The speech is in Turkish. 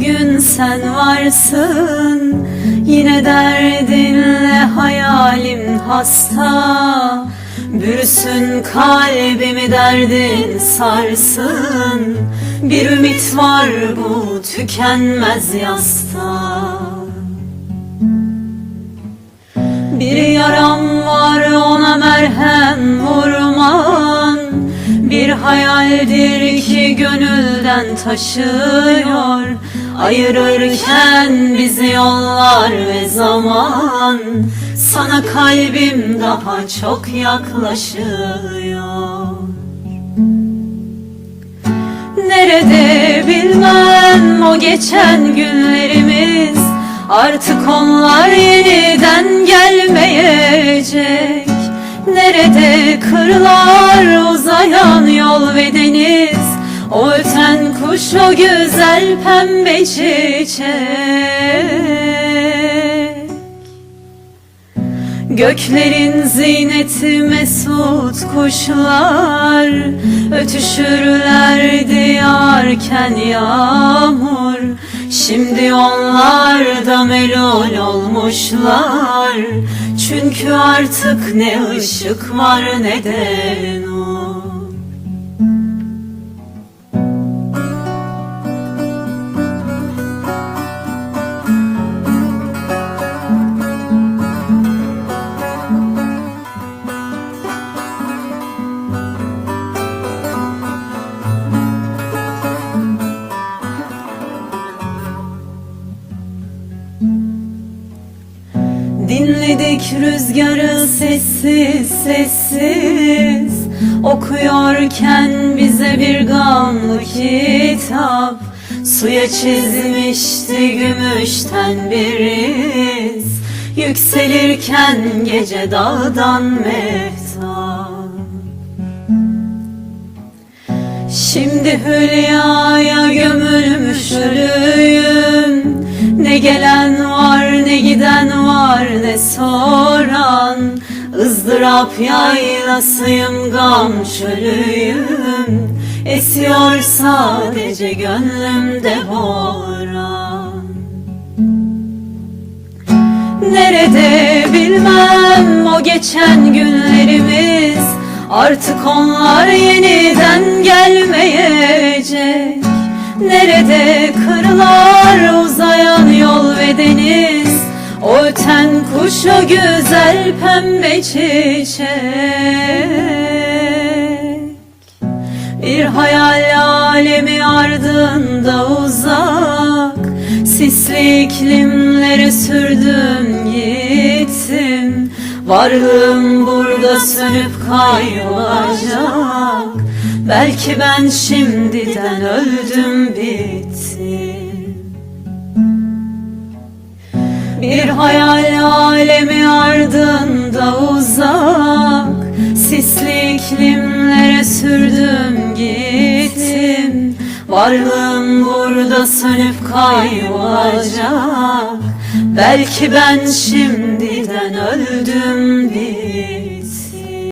gün sen varsın. Yine derdinle hayalim hasta. Bürüsün kalbimi derdin sarsın. Bir ümit var bu tükenmez yasta. Bir yaram var ona merhem Bir hayaldir ki gönülden taşıyor. Ayırırken bizi yollar ve zaman. Sana kalbim daha çok yaklaşıyor. Nerede bilmem o geçen günlerimiz. Artık onlar yeniden gelmeyecek Nerede kırlar uzayan yol ve deniz? O öten kuş o güzel pembe çiçek. Göklerin ziyneti mesut kuşlar Ötüşürler diyarken yağmur. Şimdi onlar da melul olmuşlar Çünkü artık ne ışık var ne de nur Dinledik rüzgarı sessiz sessiz. Okuyorken bize bir gamlı kitap. Suya çizmişti gümüşten bir iz. Yükselirken gece dağdan mehtap. Şimdi hülyaya gömülmüş ızdırap yaylasıyım gam çölüyüm. Esiyor sadece gönlümde boran. Nerede bilmem o geçen günlerimiz. Artık onlar yeniden gelmeyecek. Nerede kırlar öten kuş güzel pembe çiçek. Bir hayal alemi ardında uzak Sisli iklimlere sürdüm gittim. Varlığım burada sönüp kaybolacak Belki ben şimdiden öldüm bittim hayal alemi ardında uzak Sisli iklimlere sürdüm gittim. Varlığım burada sönüp kaybolacak. Belki ben şimdiden öldüm bir